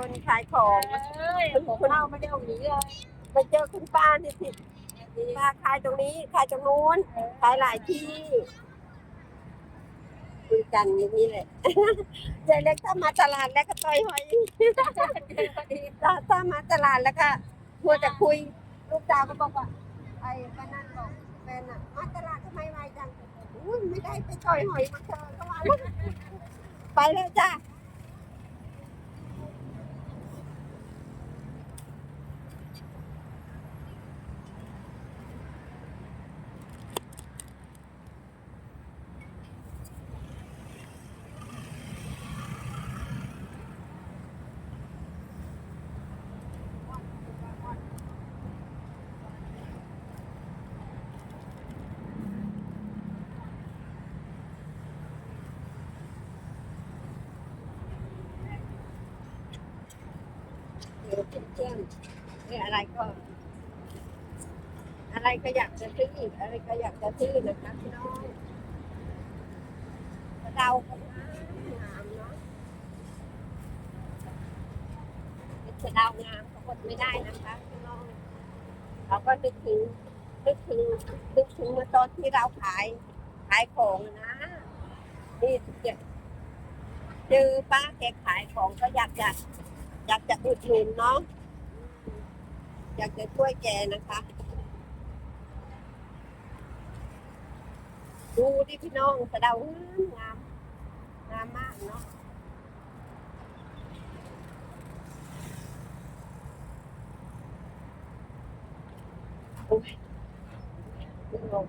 คนขายของเอ้ยผมเข้าไม่ได้เอาหนีเลยไปเจอคุณป้านี่สิป้าขายตรงนี้ขายตรงนู้นขายหลายที่คุยกันอย่างนี้แหละยายเล็กถ้ามาตลาดแล้วก็ต่อยหอยถ้าถ้ามาตลาดแล้วก็มัวแต่คุยลูกสาวก็บอกว่าไอ้ป้านั่นบอกแฟนอะมาตลาดทำไมไวจังอุ้ยไม่ได้ไปต่อยหอยมาเจอก็ว่าไปเลยจ้า เดี๋ยวเพื่อนๆเนี่ยอะไรก็ อะไรก็อยากจะซื้ออะไรก็อยากจะซื้อนะคะพี่น้องกราก็งามเนาะเป็นกระเดางามก็อดไม่ได้นะคะพี่น้องเราก็นึกถึงนึกถึงนึกถึงเมื่อตอนที่เราขายขายของนะนี่เจอป้าแกขายของก็อยากจะ อยากจะอุดหนุนเนาะอยากจะช่วยแกนะคะ ดูดิพี่น้องสะเดางามงามมากเนาะโอ้ยร้อน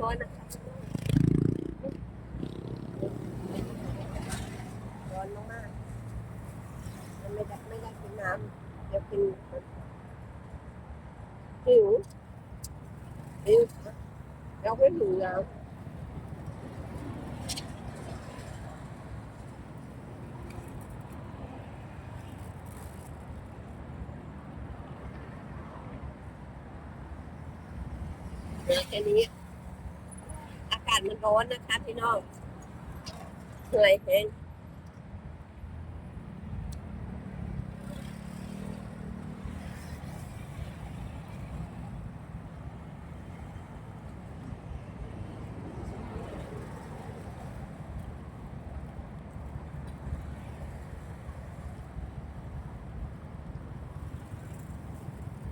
ร้อนนะคะร้อนมากๆ มันไม่ได้ ไม่ได้กินน้ำเดี๋ยวกินหิวหิวเราไม่หิวแล้วแค่นี้อากาศมันร้อนนะคะพี่น้องเหนื่อยแห้ง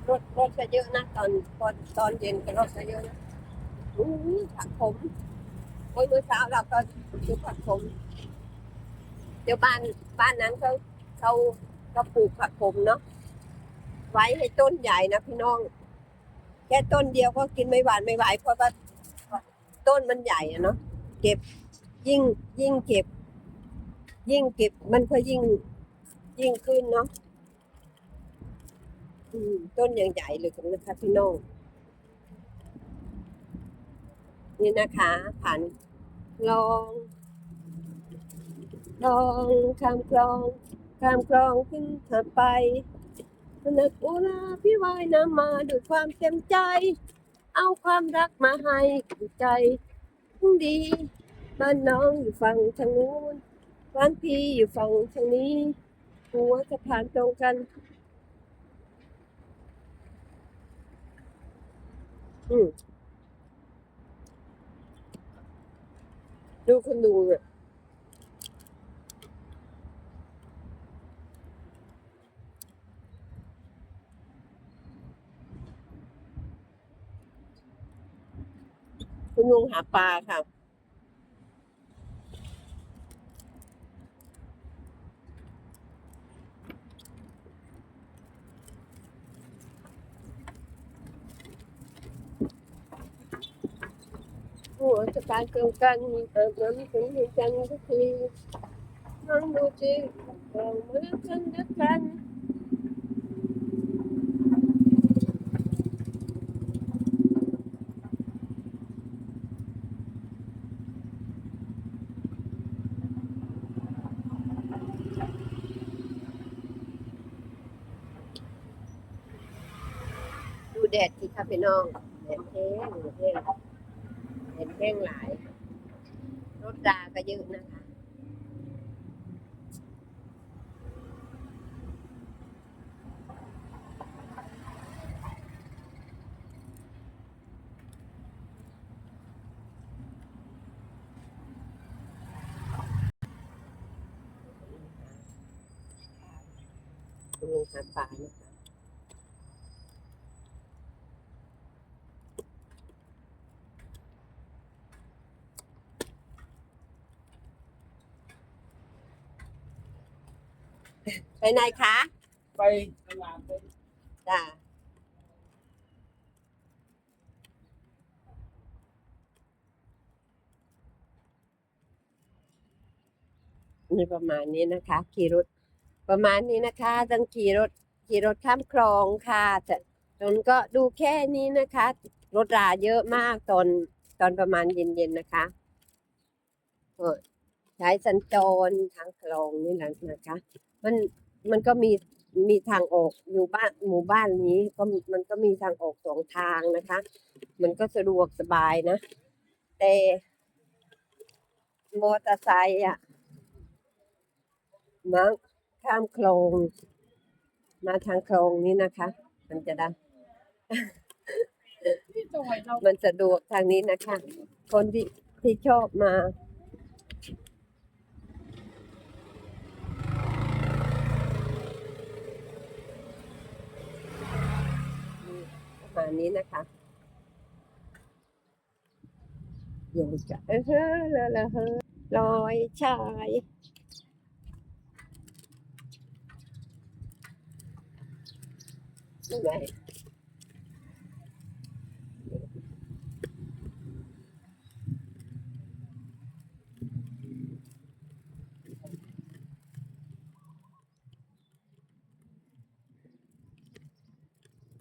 รถรถก็เยอะนะตอนตอนตอนเย็นก็รถก็เยอะนะอู้หูผักขมโอ้ยเมื่อเช้าเราก็ดูผักขมเดี๋ยวบ้านบ้านนั้นเขาเขาเขาปลูกผักขมเนาะไว้ให้ต้นใหญ่นะพี่น้องแค่ต้นเดียวก็กินไม่หวานไม่ไหวเพราะว่าต้นมันใหญ่อะเนาะเก็บยิ่งยิ่งเก็บ ยิ่งเก็บมันก็ยิ่งยิ่งขึ้นเนาะ ต้นยังใหญ่เลยนะคะพี่น้องนี่นะคะผ่านคลองคลองข้ามคลองข้ามคลองขึ้นหาไปนักโอลาพี่วายน้ำมาด้วยความเต็มใจ เอาความรักมาให้ใจดีบ้านน้องอยู่ฝั่งทางนู้นบ้านพี่อยู่ฝั่งทางนี้หัวสะพานตรงกัน อืม ดูคุณดูเลยคุณลุงหาปลาค่ะ หัวจะการเกินกันเติมน้ำถึงเหตุการณ์ก็คือน้องดูจิเราเมื่อกันด้วยกันดูแดดสิค่ะพี่น้องแดดแห้งแห้งแดด แห้งหลาย รถราก็เยอะนะคะ คุลุงหาป่านะ ไปไหนคะไปตลาดไปจ้านี่ประมาณนี้นะคะ ขี่รถ ประมาณนี้นะคะต้องขี่รถขี่รถข้ามคลองค่ะแต่ตนก็ดูแค่นี้นะคะ รถราเยอะมากตอนตอนประมาณเย็นๆนะคะใช้สัญจรทางคลองนี่แหละนะคะ มันมันก็มีมีทางออกอยู่บ้านหมู่บ้านนี้ก็มันก็มีทางออกสองทางนะคะ มันก็สะดวกสบายนะ แต่มอเตอร์ไซค์อะมาข้ามคลอง มาทางคลองนี้นะคะ มันจะได้ที่จังหวัดเรามันสะดวกทางนี้นะคะ คนที่ที่ชอบมา ประ มาณนี้นะคะอย่างจะเออเฮ้อเละละเฮ้อลอยชายไม่ไหว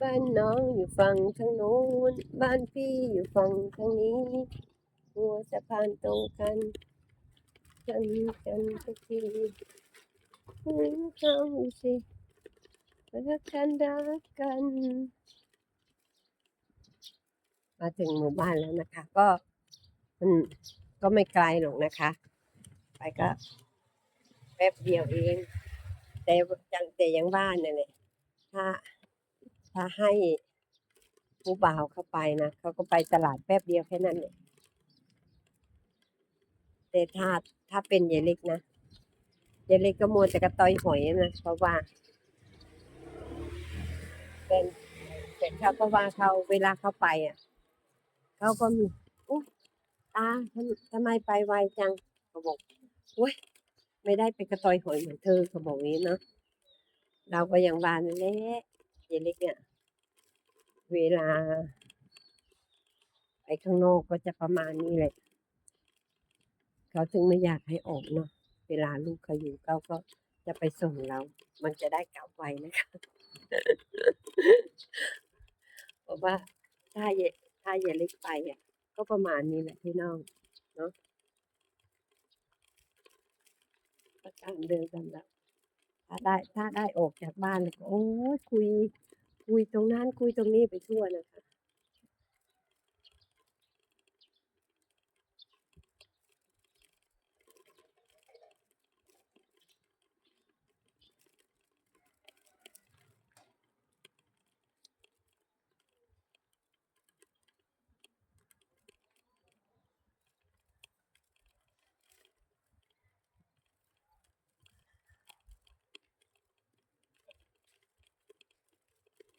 บ้านน้องอยู่ฝั่งทางโน้น บ้านพี่อยู่ฝั่งทางนี้ หัวสะพานตรงกันกันกันสักทีคุยกันสิรักกันรักกัน มาถึงหมู่บ้านแล้วนะคะ ก็มันก็ไม่ไกลหรอกนะคะ ไปก็แป๊บเดียวเอง แต่จังแต่ยังบ้านนี่ยแหละถ้า ถ้าให้ผู้บ่าวเข้าไปนะเขาก็ไปตลาดแป๊บเดียวแค่นั้นเนี่ยแต่ถ้าถ้าเป็นยายเล็กนะยายเล็กก็มัวแต่กระต้อยหอยนะเพราะว่าเป็นแต่เขาก็ว่าเขาเวลาเขาไปอะเขาก็มีโอ้ตาทำไมไปไวจังเขาบอกโอ้ยไม่ได้ไปกระต้อยหอยเหมือนเธอเขาบอกงี้เนาะเราก็ยังวานนั่นแหละยายเล็กเนี่ย เวลา ไปข้างนอกก็จะประมาณนี้แหละ เขาถึงไม่อยากให้ออกเนาะเวลาลูกเขาอยู่เขาก็จะไปส่งเรา มันจะได้กลับไวนะคะเพราะว่าถ้าเยถ้าเยเล็กไปอะ ก็ประมาณนี้แหละพี่น้องเนาะประการเดินกันแล้วถ้าได้ ถ้าได้ออกจากบ้านแล้วก็โอ้ยคุย คุยตรงนั้นคุยตรงนี้ไปทั่วนะคะ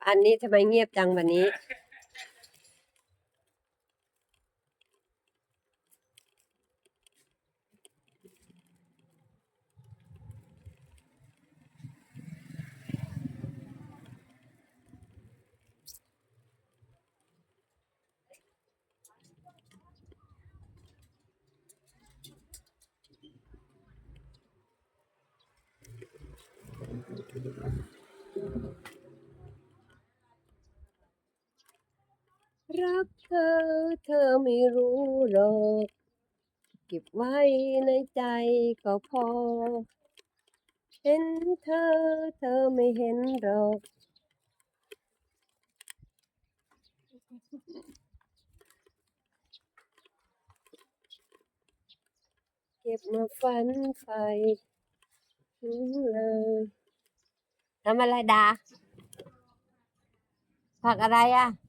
อันนี้ทำไมเงียบจังวันนี้รัก เธอ เธอไม่รู้หรอก เก็บไว้ในใจก็พอ เห็นเธอ เธอไม่เห็นหรอก เก็บมาฝันไฟถึงเลยทำอะไรดาผักอะไรอะ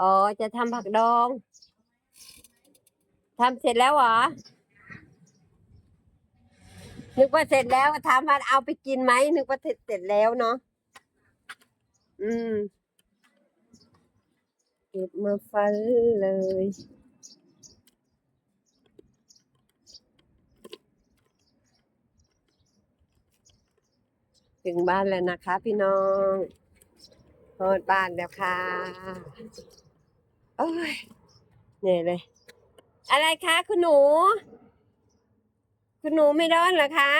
อ๋อ จะทำผักดองทำเสร็จแล้วเหรอ นึกว่าเสร็จแล้วถามว่าเอาไปกินไหม นึกว่าเสร็จเสร็จแล้วเนาะ อืมเก็บมาฟันเลยถึงบ้านแล้วนะคะ พี่น้องโทษบ้านแล้วค่ะ อ้ยเหนื่อยเลย อะไรคะ คุณหนู คุณหนูไม่ร้อนเหรอคะ